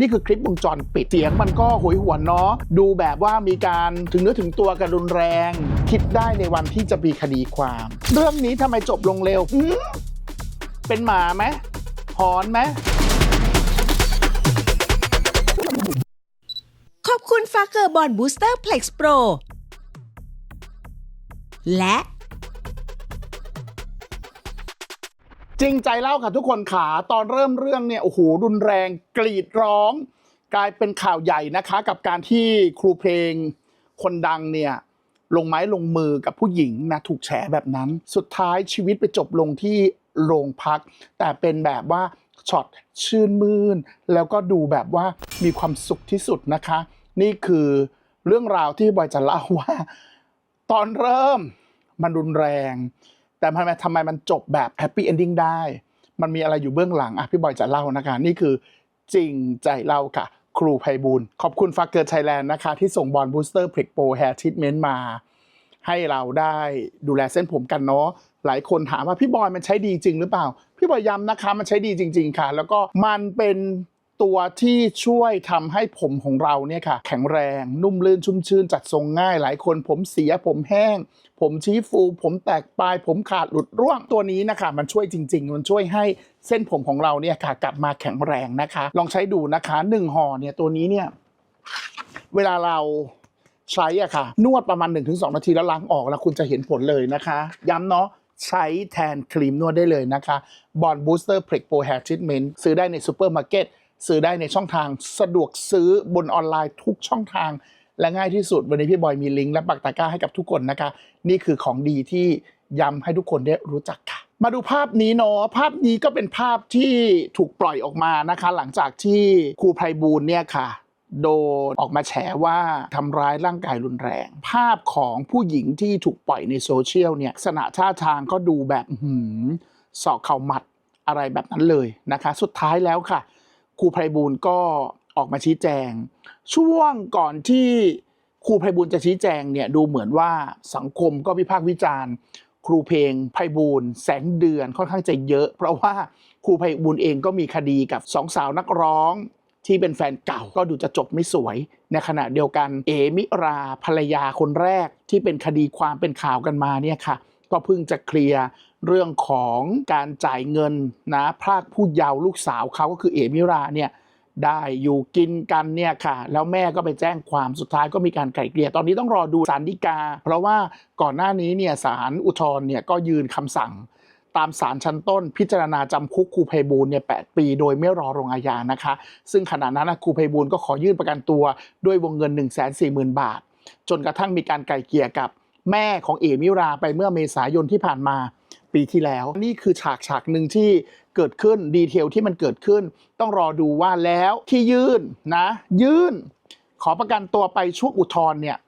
นี่คือคลิปวงจรปิดเสียงมันก็หวยหวนเนาะดูแบบว่ามีการถึงเนื้อถึงตัวกันรุนแรง คิดได้ในวันที่จะมีคดีความ เรื่องนี้ทำไมจบลงเร็วเป็นหมาไหมหอนไหมขอบคุณฟาเกอร์บอลบูสเตอร์เพล็กซ์โปรและ จริงใจเล่าค่ะทุกคนขาตอนเริ่มเรื่องเนี่ยโอ้โหรุนแรงกรีดร้อง กลายเป็นข่าวใหญ่นะคะ กับการที่ครูเพลงคนดังเนี่ยลงไม้ลงมือกับผู้หญิงนะถูกแฉแบบนั้น สุดท้ายชีวิตไปจบลงที่โรงพัก แต่เป็นแบบว่าช็อตชื่นมื่นแล้วก็ดูแบบว่ามีความสุขที่สุดนะคะ นี่คือเรื่องราวที่บอยจะเล่าว่า ตอนเริ่มมันรุนแรง แต่ทำไมทำไมมันจบแบบแฮปปี้เอนดิ้งได้ มันมีอะไรอยู่เบื้องหลังอะพี่บอยจะเล่านะคะ นี่คือจริงใจเล่าค่ะ ครูไพบูลขอบคุณฟักเกอร์ไทยแลนด์นะคะ ที่ส่งบอลบูสเตอร์พริกโปรแฮร์ทิทเมนต์มา ให้เราได้ดูแลเส้นผมกันเนาะหลายคนถามว่าพี่บอยมันใช้ดีจริงหรือเปล่า พี่บอยย้ำนะคะมันใช้ดีจริง ๆ ค่ะ แล้วก็มันเป็น ตัวที่ช่วยทำให้ผมของเราเนี่ยค่ะ แข็งแรงนุ่มลื่นชุ่มชื่นจัดทรงง่าย หลายคนผมเสียผมแห้ง ผมชี้ฟู ผมแตกปลาย ผมขาดหลุดร่วงตัวนี้นะคะ มันช่วยจริง ๆ มันช่วยให้เส้นผมของเราเนี่ยค่ะ กลับมาแข็งแรงนะคะ ลองใช้ดูนะคะหนึ่งห่อเนี่ยตัวนี้เนี่ยเวลาเราใช้อะค่ะ นวดประมาณ 1-2 นาทีแล้วล้างออกแล้วคุณจะเห็นผลเลยนะคะ ย้ำเนาะใช้แทนครีมนวดได้เลยนะคะบอลบูสเตอร์เพล็กโปรแฮร์ทรีทเมนต์ซื้อได้ในซูเปอร์มาร์เก็ต ซื้อได้ในช่องทางสะดวกซื้อบนออนไลน์ทุกช่องทาง และง่ายที่สุดวันนี้พี่บอยมีลิงก์และปักตะกร้าให้กับทุกคนนะคะ นี่คือของดีที่ย้ำให้ทุกคนได้รู้จักค่ะ มาดูภาพนี้เนาะภาพนี้ก็เป็นภาพที่ถูกปล่อยออกมานะคะ หลังจากที่ครูไพบูลเนี่ยค่ะโดนออกมาแฉว่าทำร้ายร่างกายรุนแรง ภาพของผู้หญิงที่ถูกปล่อยในโซเชียลเนี่ยลักษณะท่าทางก็ดูแบบหืมสอกเข่าหมัดอะไรแบบนั้นเลยนะคะ สุดท้ายแล้วค่ะ ครูไพบูลก็ออกมาชี้แจง ช่วงก่อนที่ครูไพบูลจะชี้แจงเนี่ยดูเหมือนว่าสังคมก็วิพากษ์วิจารณ์ ครูเพลงไพบูลแสงเดือนค่อนข้างจะเยอะ เพราะว่าครูไพบูลเองก็มีคดีกับสองสาวนักร้องที่เป็นแฟนเก่าก็ดูจะจบไม่สวย ในขณะเดียวกันเอมิราภรรยาคนแรกที่เป็นคดีความเป็นข่าวกันมาเนี่ยค่ะ ก็เพิ่งจะเคลียร์ เรื่องของการจ่ายเงินนะพรากผู้เยาว์ลูกสาวเขาก็คือเอมิราเนี่ยได้อยู่กินกันเนี่ยค่ะ แล้วแม่ก็ไปแจ้งความสุดท้ายก็มีการไกล่เกลี่ยตอนนี้ต้องรอดูศาลฎีกา เพราะว่าก่อนหน้านี้เนี่ยศาลอุทธรณ์เนี่ยก็ยืนคำสั่ง ตามศาลชั้นต้น พิจารณาจำคุกครูไพบูลเนี่ยแปี โดยไม่รอลงอาญานะคะ ซึ่งขณะนั้นครูไพบูลก็ขอยื่นประกันตัวด้วยวงเงิน 1 4 0 0 0 0 บาท จนกระทั่งมีการไกล่เกลี่ยกับแม่ของเอมิราไปเมื่อเมษายนที่ผ่านมา ปีที่แล้ว นี่คือฉากฉากหนึ่งที่เกิดขึ้นดีเทลที่มันเกิดขึ้น ต้องรอดูว่าแล้วที่ยื่นนะ ยื่น ขอประกันตัวไปช่วงอุทธรณ์เนี่ย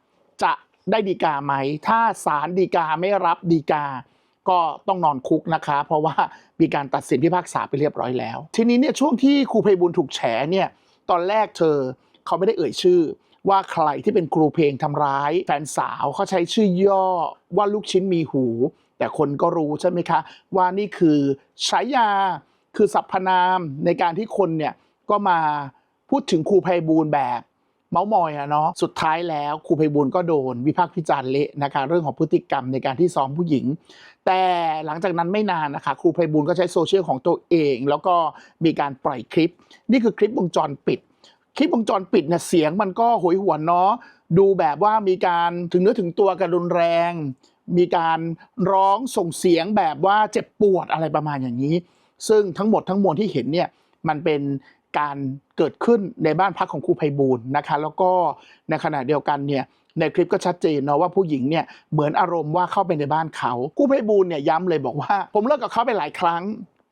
จะได้ดีกาไหม ถ้าศาลดีกาไม่รับดีกา ก็ต้องนอนคุกนะคะ เพราะว่ามีการตัดสินพิพากษาไปเรียบร้อยแล้ว ทีนี้เนี่ยช่วงที่ครูไพบุญถูกแฉเนี่ยตอนแรกเธอเขาไม่ได้เอ่ยชื่อ ว่าใครที่เป็นครูเพลงทำร้าย แฟนสาวเขาใช้ชื่อย่อว่าลูกชิ้นมีหู แต่คนก็รู้ใช่ไหมคะ ว่านี่คือฉายาคือสรรพนามในการที่คนเนี่ยก็มาพูดถึงครูไพบูลแบบเมาส์มอยอะเนาะสุดท้ายแล้วครูไพบูลก็โดน วิพากษ์วิจารณ์เละนะคะเรื่องของพฤติกรรมในการที่ซ้อมผู้หญิง แต่หลังจากนั้นไม่นานนะคะครูไพบูลก็ใช้โซเชียลของตัวเอง แล้วก็มีการปล่อยคลิป นี่คือคลิปวงจรปิด คลิปวงจรปิดเนี่ยเสียงมันก็โหยหวนเนาะดูแบบว่ามีการถึงเนื้อถึงตัวกันรุนแรง มีการร้องส่งเสียงแบบว่าเจ็บปวดอะไรประมาณอย่างนี้ ซึ่งทั้งหมดทั้งมวลที่เห็นเนี่ยมันเป็นการเกิดขึ้นในบ้านพักของครูไพบูลนะคะ แล้วก็ในขณะเดียวกันเนี่ยในคลิปก็ชัดเจนเนาะว่าผู้หญิงเนี่ยเหมือนอารมณ์ว่าเข้าไปในบ้านเขาครูไพบูลเนี่ยย้ำเลยบอกว่า ผมเลิกกับเขาไปหลายครั้ง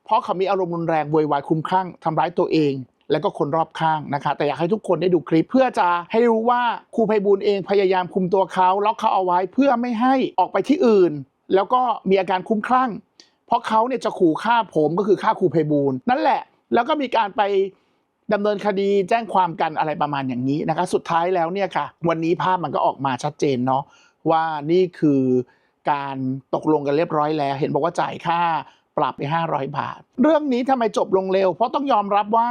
เพราะเขามีอารมณ์รุนแรงโวยวายคลุ้มคลั่งทำร้ายตัวเอง แล้วก็คนรอบข้างนะคะ แต่อยากให้ทุกคนได้ดูคลิป เพื่อจะให้รู้ว่าครูไพบูลเองพยายามคุมตัวเขาล็อกเขาเอาไว้เพื่อไม่ให้ออกไปที่อื่น แล้วก็มีอาการคุ้มคลั่ง เพราะเขาเนี่ยจะขู่ฆ่าผมก็คือฆ่าครูไพบูลนั่นแหละ แล้วก็มีการไปดำเนินคดีแจ้งความกันอะไรประมาณอย่างนี้นะคะ สุดท้ายแล้วเนี่ยค่ะ วันนี้ภาพมันก็ออกมาชัดเจนเนาะว่านี่คือการตกลงกันเรียบร้อยแล้ว เห็นบอกว่าจ่ายค่าปรับไป 500 บาท เรื่องนี้ทำไมจบลงเร็ว เพราะต้องยอมรับว่า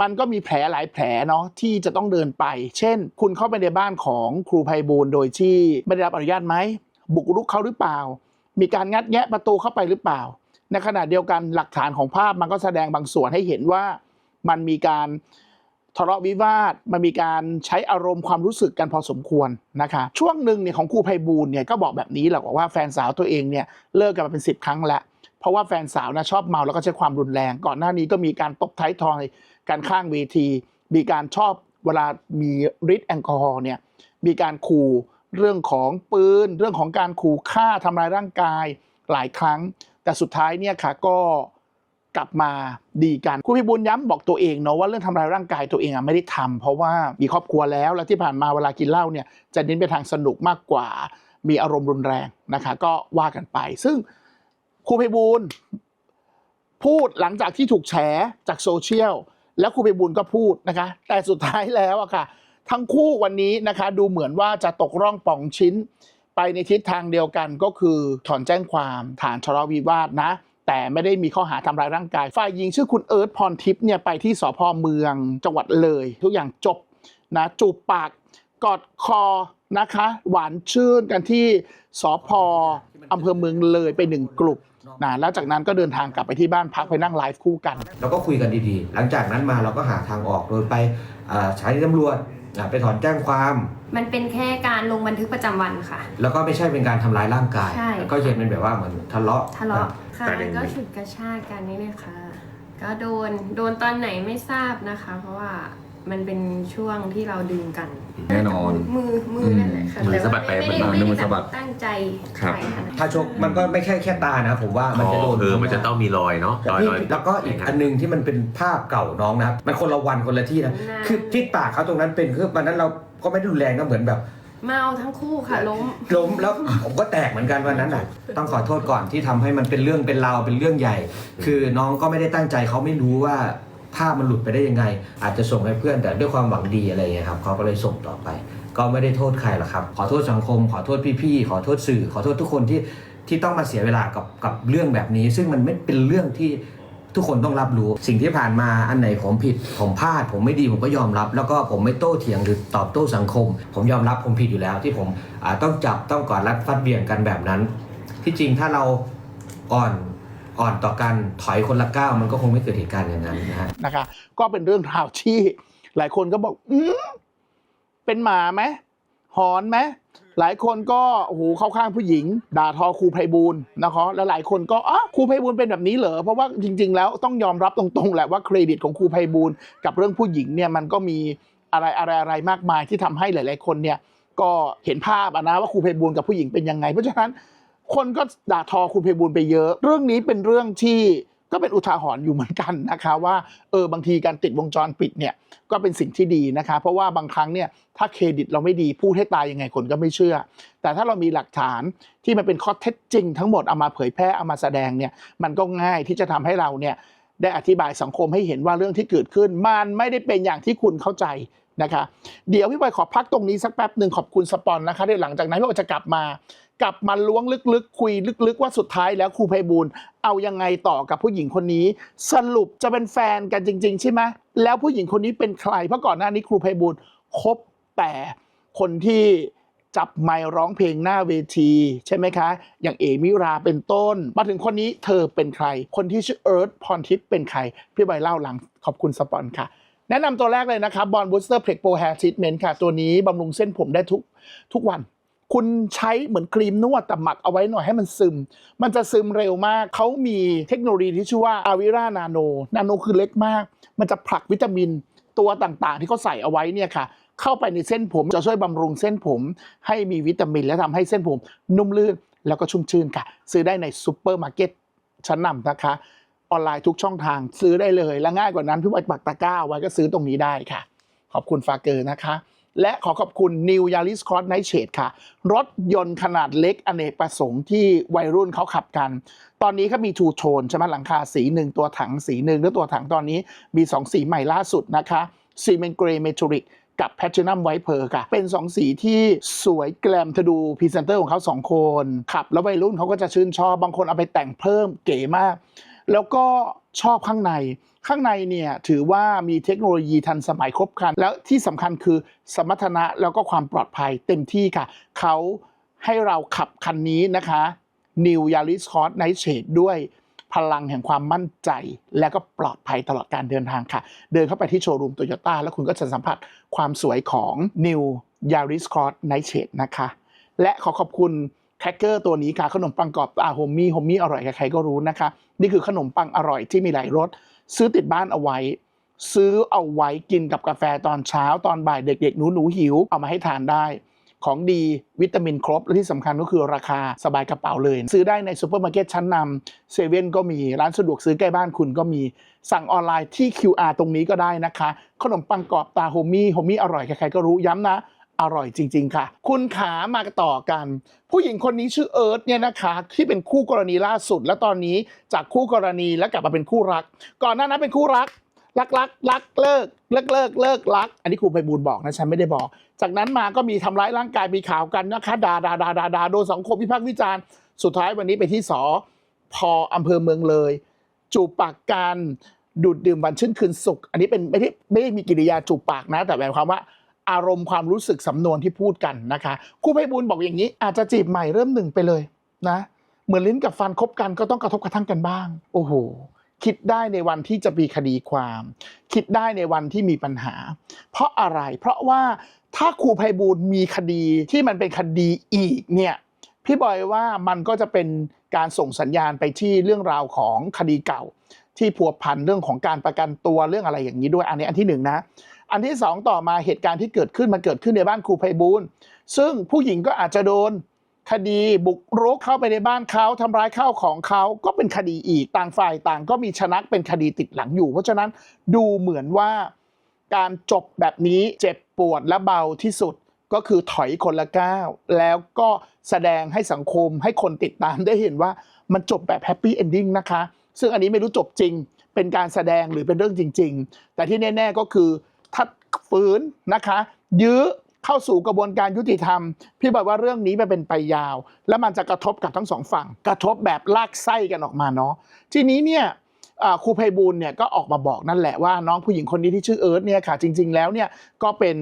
มันก็มีแผลหลายแผลเนาะที่จะต้องเดินไป เช่น คุณเข้าไปในบ้านของครูไพบูลโดยที่ไม่ได้รับอนุญาตไหม บุกรุกเขาหรือเปล่า มีการงัดแงะประตูเข้าไปหรือเปล่า ในขณะเดียวกันหลักฐานของภาพมันก็แสดงบางส่วนให้เห็นว่ามันมีการทะเลาะวิวาทมันมีการใช้อารมณ์ความรู้สึกกันพอสมควรนะคะช่วงหนึ่งเนี่ยของครูไพบูลเนี่ยก็บอกแบบนี้แหละบอกว่าแฟนสาวตัวเองเนี่ยเลิกกันมาเป็นสิบครั้งแล้ว เพราะว่าแฟนสาวนะชอบเมาแล้วก็ใช้ความรุนแรง ก่อนหน้านี้ก็มีการตบท้ายทอย การข้างเวที มีการชอบเวลามีฤทธิ์แอลกอฮอล์เนี่ยมีการขู่เรื่องของปืนเรื่องของการขู่ฆ่าทำลายร่างกายหลายครั้ง แต่สุดท้ายเนี่ยค่ะก็กลับมาดีกันคุณพิบูลย้ำบอกตัวเองเนาะว่าเรื่องทำลายร่างกายตัวเองอะไม่ได้ทำเพราะว่ามีครอบครัวแล้วแล้วที่ผ่านมาเวลากินเหล้าเนี่ยจะเน้นไปทางสนุกมากกว่า มีอารมณ์รุนแรงนะคะ ก็ว่ากันไป ซึ่งครูไพบูลพูดหลังจากที่ถูกแฉจากโซเชียล แล้วครูไพบูลก็พูดนะคะ แต่สุดท้ายแล้วอะค่ะ ทั้งคู่วันนี้นะคะ ดูเหมือนว่าจะตกร่องป่องชิ้น ไปในทิศทางเดียวกันก็คือถอนแจ้งความฐานทะเลาะวิวาทนะแต่ไม่ได้มีข้อหาทำร้ายร่างกาย ฝ่ายหญิงชื่อคุณเอิร์ธพรทิพย์เนี่ยไปที่สพเมืองจังหวัดเลย ทุกอย่างจบนะจูบปากกอดคอนะคะ หวานชื่นกันที่สพอำเภอเมืองเลยไปหนึ่งกลุ่ม นะแล้วจากนั้นก็เดินทางกลับไปที่บ้านพักไปนั่งไลฟ์คู่กันเราก็คุยกันดีๆ หลังจากนั้นมาเราก็หาทางออกโดยไปอ่าใช้ตำรวจอ่าไปถอนแจ้งความ มันเป็นแค่การลงบันทึกประจำวันค่ะ แล้วก็ไม่ใช่เป็นการทำร้ายร่างกายใช่ก็จะเป็นแบบว่าเหมือนทะเลาะทะเลาะค่ะแต่ในก็ฉุดกระชากกันนี่เลยค่ะ ก็โดนโดนตอนไหนไม่ทราบนะคะ เพราะว่า มันเป็นช่วงที่เราดึงกันแน่นอน มือมือนั่นแหละค่ะมือแต่สะว่าบัดไปไม่ได้สะบัดมาไม่มืได้อสะบัดแบบตั้งใจครับใช่ค่ะถ้าชกมันก็ไม่ใช่แค่ตานะผมว่ามันจะโดนคือมันจะต้องมีรอยเนาะรอยนี่รอยแล้วก็อีกอันหนึงที่มันเป็นภาพเก่าน้องนะครับมันคนละวันคนละที่นะนานคือที่ปากเขาตรงนั้นเป็นคือวันนั้นเราก็ไม่ได้รุนแรงก็เหมือนแบบ เมาทั้งคู่ค่ะล้ม ล้มแล้วผมก็แตกเหมือนกันวันนั้นอะ ต้องขอโทษก่อนที่ทำให้มันเป็นเรื่องเป็นราวเป็นเรื่องใหญ่ คือน้องก็ไม่ได้ตั้งใจเขาไม่รู้ว่า ภาพมันหลุดไปได้ยังไง อาจจะส่งให้เพื่อนแต่ด้วยความหวังดีอะไรเงี้ยครับเขาก็เลยส่งต่อไป ก็ไม่ได้โทษใครหรอกครับ ขอโทษสังคม ขอโทษพี่ๆขอโทษสื่อ ขอโทษทุกคนที่ที่ต้องมาเสียเวลากับกับเรื่องแบบนี้ ซึ่งมันไม่เป็นเรื่องที่ทุกคนต้องรับรู้สิ่งที่ผ่านมาอันไหนผมผิด ผมพลาด ผมไม่ดีผมก็ยอมรับ แล้วก็ผมไม่โต้เถียงหรือตอบโต้สังคม ผมยอมรับผมผิดอยู่แล้ว ที่ผมต้องจับต้องกอดรัดฟัดเบี่ยงกันแบบนั้น ที่จริงถ้าเราอ่อน อ่อนต่อกันถอยคนละก้าวมันก็คงไม่เกิดเหตุการณ์อย่างนั้นนะฮะนะคะ ก็เป็นเรื่องราวที่หลายคนก็บอก อืมเป็นหมาไหมหอนไหมหลายคนก็โอ้โหเข้าข้างผู้หญิง ด่าทอครูไพบูลย์นะคะแล้วหลายคนก็อ๋อครูไพบูลย์เป็นแบบนี้เหรอเพราะว่าจริง ๆ แล้วต้องยอมรับตรงๆแหละว่าเครดิตของครูไพบูลย์กับเรื่องผู้หญิงเนี่ยมันก็มีอะไรอะไรอะไรมากมายที่ทำให้หลาย ๆ คนเนี่ย ก็เห็นภาพอะนะว่าครูไพบูลย์กับผู้หญิงเป็นยังไง เพราะฉะนั้น คนก็ด่าทอครูไพบูลไปเยอะ เรื่องนี้เป็นเรื่องที่ก็เป็นอุทาหรณ์อยู่เหมือนกันนะคะว่าเออบางทีการติดวงจรปิดเนี่ยก็เป็นสิ่งที่ดีนะคะ เพราะว่าบางครั้งเนี่ยถ้าเครดิตเราไม่ดีพูดให้ตายยังไงคนก็ไม่เชื่อ แต่ถ้าเรามีหลักฐานที่มันเป็นข้อเท็จจริง ทั้งหมดเอามาเผยแพร่เอามาแสดงเนี่ยมันก็ง่ายที่จะทำให้เราเนี่ยได้อธิบายสังคมให้เห็นว่าเรื่องที่เกิดขึ้น มันไม่ได้เป็นอย่างที่คุณเข้าใจนะคะ เดี๋ยวพี่บอยขอพักตรงนี้สักแป๊บหนึ่งขอบคุณสปอนนะคะเดี๋ยวหลังจากนั้นพี่บอยจะกลับมา กลับมาล้วงลึกๆ คุยลึกๆ ว่าสุดท้ายแล้วครูไพบูลย์เอายังไงต่อกับผู้หญิงคนนี้ สรุปจะเป็นแฟนกันจริง ๆ ใช่ไหมแล้วผู้หญิงคนนี้เป็นใคร เพราะก่อนหน้านี้ครูไพบูลย์คบแต่คนที่จับไมค์ร้องเพลงหน้าเวที ใช่ไหมคะ อย่างเอมิราเป็นต้น มาถึงคนนี้เธอเป็นใคร คนที่ชื่อเอิร์ธพรทิพย์เป็นใคร พี่ใบเล่าหลังขอบคุณสปอนค่ะ แนะนำตัวแรกเลยนะครับบอลบูสเตอร์เพล็กโปรแฮร์ทรีทเมนต์ค่ะ ตัวนี้บำรุงเส้นผมได้ทุกทุกวัน คุณใช้เหมือนครีมนวดแต่หมักเอาไว้หน่อยให้มันซึม มันจะซึมเร็วมาก เขามีเทคโนโลยีที่ชื่อว่าอาวิรานาโน นาโนคือเล็กมาก มันจะผลักวิตามินตัวต่างๆ ที่เขาใส่เอาไว้เนี่ยค่ะ เข้าไปในเส้นผมจะช่วยบำรุงเส้นผม ให้มีวิตามิน และทำให้เส้นผมนุ่มลื่นแล้วก็ชุ่มชื่นค่ะ ซื้อได้ในซูเปอร์มาร์เก็ตชั้นนำนะคะออนไลน์ทุกช่องทางซื้อได้เลย และง่ายกว่านั้นพี่วัดปักตะกร้าไว้ก็ซื้อตรงนี้ได้ค่ะ ขอบคุณฟาเกอร์นะคะ และขอขอบคุณ New Yaris Cross Night Shade ค่ะ รถยนต์ขนาดเล็กอเนกประสงค์ที่วัยรุ่นเขาขับกัน ตอนนี้เขามีทูโทนใช่ไหมหลังคาสีหนึ่งตัวถังสีหนึ่งแล้วตัวถังตอนนี้มี 2 สีใหม่ล่าสุดนะคะซีเมนเกรย์เมทัลิกกับแพท i นัมไวเพอร์ค่ะ เป็น 2 สีที่สวยแกลมเธอดูพรีเซนเตอร์ของเขา2 คน ขับ แล้ววัยรุ่นเขาก็จะชื่นชอบ บางคนเอาไปแต่งเพิ่มเก๋มาก แล้วก็ ชอบข้างใน ข้างในเนี่ยถือว่ามีเทคโนโลยีทันสมัยครบครัน แล้วที่สำคัญคือสมรรถนะแล้วก็ความปลอดภัยเต็มที่ค่ะ เขาให้เราขับคันนี้นะคะ New Yaris Cross Night Shade ด้วยพลังแห่งความมั่นใจ และก็ปลอดภัยตลอดการเดินทางค่ะ เดินเข้าไปที่โชว์รูมโตโยต้าแล้วคุณก็จะสัมผัสความสวยของ New Yaris Cross Night Shade นะคะ และขอขอบคุณ แครกเกอร์ตัวนี้ค่ะขนมปังกรอบอาโฮมมี่โฮมมี่อร่อยใครๆก็รู้นะคะ นี่คือขนมปังอร่อยที่มีหลายรสซื้อติดบ้านเอาไว้ ซื้อเอาไว้กินกับกาแฟตอนเช้าตอนบ่ายเด็กๆหนูหนูๆหิวเอามาให้ทานได้ ของดีวิตามินครบ และที่สำคัญก็คือราคาสบายกระเป๋าเลย ซื้อได้ในซูเปอร์มาร์เก็ตชั้นนำเซเว่นก็มีร้านสะดวกซื้อใกล้บ้านคุณก็มีสั่งออนไลน์ที่ QR ตรงนี้ก็ได้นะคะ ขนมปังกรอบตาโฮมี่โฮมี่อร่อยใครๆก็รู้ย้ำนะ อร่อยจริง ๆ ค่ะ คุณขามาต่อกัน ผู้หญิงคนนี้ชื่อเอิร์ธเนี่ยนะคะ ที่เป็นคู่กรณีล่าสุด และตอนนี้จากคู่กรณีแล้วกลับมาเป็นคู่รัก ก่อนหน้านั้นเป็นคู่รัก รักรักรักเลิกเลิกเลิกเลิกรัก อันนี้ครูไพบูลบอกนะฉันไม่ได้บอก จากนั้นมาก็มีทำร้ายร่างกายมีข่าวกันนะคะด่าด่าด่าด่าด่าโดนสังคมวิพากษ์วิจารณ์สุดท้ายวันนี้ไปที่สอพออำเภอเมืองเลย จูบปากกันดูดดื่มวันชื่นคืนสุข อันนี้เป็นไม่ได้ไม่ได้มีกิริยาจูบปากนะ แต่หมายความว่า อารมณ์ความรู้สึกสำนวนที่พูดกันนะคะครูไพบูลบอกอย่างนี้ อาจจะจีบใหม่เริ่มหนึ่งไปเลยนะเหมือนลิ้นกับฟันคบกันก็ต้องกระทบกระทั่งกันบ้าง โอ้โหคิดได้ในวันที่จะมีคดีความ คิดได้ในวันที่มีปัญหา เพราะอะไร เพราะว่าถ้าครูไพบูลมีคดีที่มันเป็นคดีอีกเนี่ยพี่บอยว่ามันก็จะเป็นการส่งสัญญาณไปที่เรื่องราวของคดีเก่า ที่พัวพันเรื่องของการประกันตัวเรื่องอะไรอย่างนี้ด้วยอันนี้อันที่หนึ่งนะ อันที่สองต่อมาเหตุการณ์ที่เกิดขึ้นมันเกิดขึ้นในบ้านครูไพบูลซึ่งผู้หญิงก็อาจจะโดนคดีบุกรุกเข้าไปในบ้านเขาทำร้ายข้าวของเขาก็เป็นคดีอีกต่างฝ่ายต่างก็มีชนะเป็นคดีติดหลังอยู่ เพราะฉะนั้นดูเหมือนว่าการจบแบบนี้เจ็บปวดและเบาที่สุดก็คือถอยคนละก้าวแล้วก็แสดงให้สังคมให้คนติดตามได้เห็นว่ามันจบแบบแฮปปี้เอนดิ้งนะคะ ซึ่งอันนี้ไม่รู้จบจริง เป็นการแสดงหรือเป็นเรื่องจริง ๆ แต่ที่แน่ ๆก็คือ ถ้าฝืนนะคะ ยื้อเข้าสู่กระบวนการยุติธรรม พี่บอกว่าเรื่องนี้มันเป็นไปยาว แล้วมันจะกระทบกับทั้งสองฝั่ง กระทบแบบลากไส้กันออกมาเนาะทีนี้เนี่ยครูไพบูลเนี่ยก็ออกมาบอกนั่นแหละว่าน้องผู้หญิงคนนี้ที่ชื่อเอิร์ธเนี่ยค่ะจริง ๆ แล้วเนี่ยก็เป็น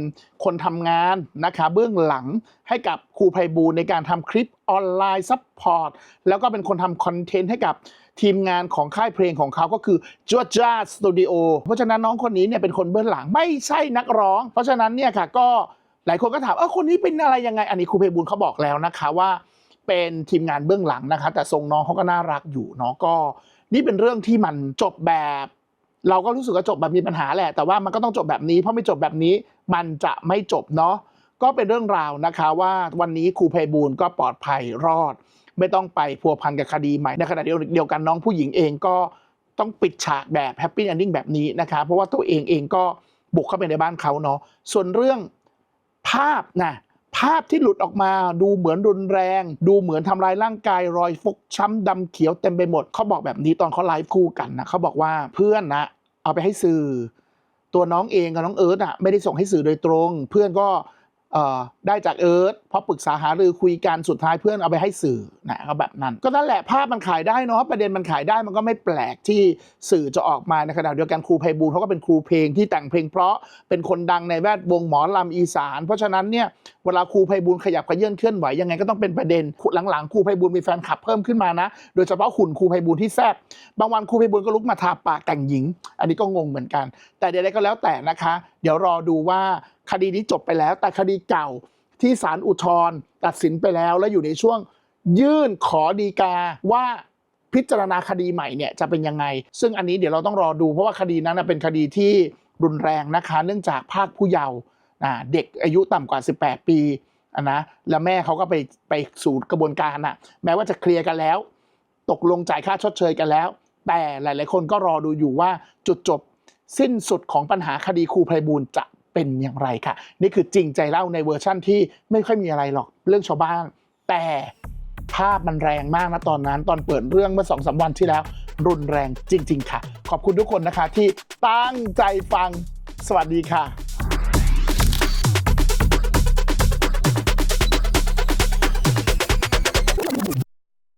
คนทำงานนะคะเบื้องหลังให้กับครูไพบูลในการทำคลิปออนไลน์ซัพพอร์ตแล้วก็เป็นคนทำคอนเทนต์ให้กับ ทีมงานของค่ายเพลงของเขาก็คือ Georgia Studio เพราะฉะนั้นน้องคนนี้เนี่ยเป็นคนเบื้องหลังไม่ใช่นักร้อง เพราะฉะนั้นเนี่ยค่ะก็หลายคนก็ถามเออคนนี้เป็นอะไรยังไง อันนี้ครูไพบูลเขาบอกแล้วนะคะว่า เป็นทีมงานเบื้องหลังนะคะ แต่ทรงน้องเขาก็น่ารักอยู่เนาะก็ นี่เป็นเรื่องที่มันจบแบบ เราก็รู้สึกว่าจบแบบมีปัญหาแหละ แต่ว่ามันก็ต้องจบแบบนี้ เพราะไม่จบแบบนี้มันจะไม่จบเนาะก็เป็นเรื่องราวนะคะว่าวันนี้ครูไพบูลก็ปลอดภัยรอด ไม่ต้องไปพัวพันกับคดีใหม่ในขณะเดียวกันน้องผู้หญิงเองก็ต้องปิดฉากแบบแฮปปี้ n อนดิ้งแบบนี้นะคะเพราะว่าตัวเองเองก็บุกเข้าไปในบ้านเขาเนาะส่วนเรื่องภาพนะภาพที่หลุดออกมาดูเหมือนรุนแรง ดูเหมือนทำลายร่างกายรอยฟกช้ำดำเขียวเต็มไปหมดเขาบอกแบบนี้ตอนเขาไลฟ์คู่กันนะเขาบอกว่าเพื่อนนะเอาไปให้สื่อ ตัวน้องเองกับน้องเอิร์ธอะไม่ได้ส่งให้สื่อโดยตรง เพื่อนก็เอ่อได้จากเอิร์ธ พราะปรึกษาหารือคุยกันสุดท้ายเพื่อนเอาไปให้สื่อนะก็แบบนั้น ก็นั่นแหละภาพมันขายได้เนาะประเด็นมันขายได้มันก็ไม่แปลกที่สื่อจะออกมาในขณะเดียวกันครูไพบูลเขาก็เป็นครูเพลงที่แต่งเพลงเพราะเป็นคนดังในแวดวงหมอลำอีสาน เพราะฉะนั้นเนี่ยเวลาครูไพบูลขยับขยื่นเคลื่อนไหวยังไงก็ต้องเป็นประเด็นหลังๆครูไพบูลมีแฟนคลับเพิ่มขึ้นมานะ โดยเฉพาะหุ่นครูไพบูลที่แซ่บบางวันครูไพบูลก็ลุกมาทาปากแต่งหญิง อันนี้ก็งงเหมือนกัน แต่ใดๆก็แล้วแต่นะคะ เดี๋ยวรอดูว่าคดีนี้จบไปแล้วแต่คดีเก่า ที่ศาลอุทธรณ์ตัดสินไปแล้วและอยู่ในช่วงยื่นขอดีกาว่าพิจารณาคดีใหม่เนี่ยจะเป็นยังไง ซึ่งอันนี้เดี๋ยวเราต้องรอดูเพราะว่าคดีนั้นเป็นคดีที่รุนแรงนะคะ เนื่องจากภาคผู้เยาว์เด็กอายุต่ำกว่า 18 ปีนะแล้วแม่เขาก็ไปไปสู่กระบวนการน่ะแม้ว่าจะเคลียร์กันแล้ว ตกลงจ่ายค่าชดเชยกันแล้ว แต่หลาย ๆ คนก็รอดูอยู่ว่าจุดจบสิ้นสุดของปัญหาคดีครูไพบูลจะ เป็นอย่างไรค่ะ นี่คือจริงใจเล่าในเวอร์ชั่นที่ไม่ค่อยมีอะไรหรอกเรื่องชาวบ้าน แต่ภาพมันแรงมากนะตอนนั้น ตอนเปิดเรื่องเมื่อสองสามวันที่แล้ว รุนแรงจริง ๆ ค่ะ ขอบคุณทุกคนนะคะที่ตั้งใจฟังสวัสดีค่ะ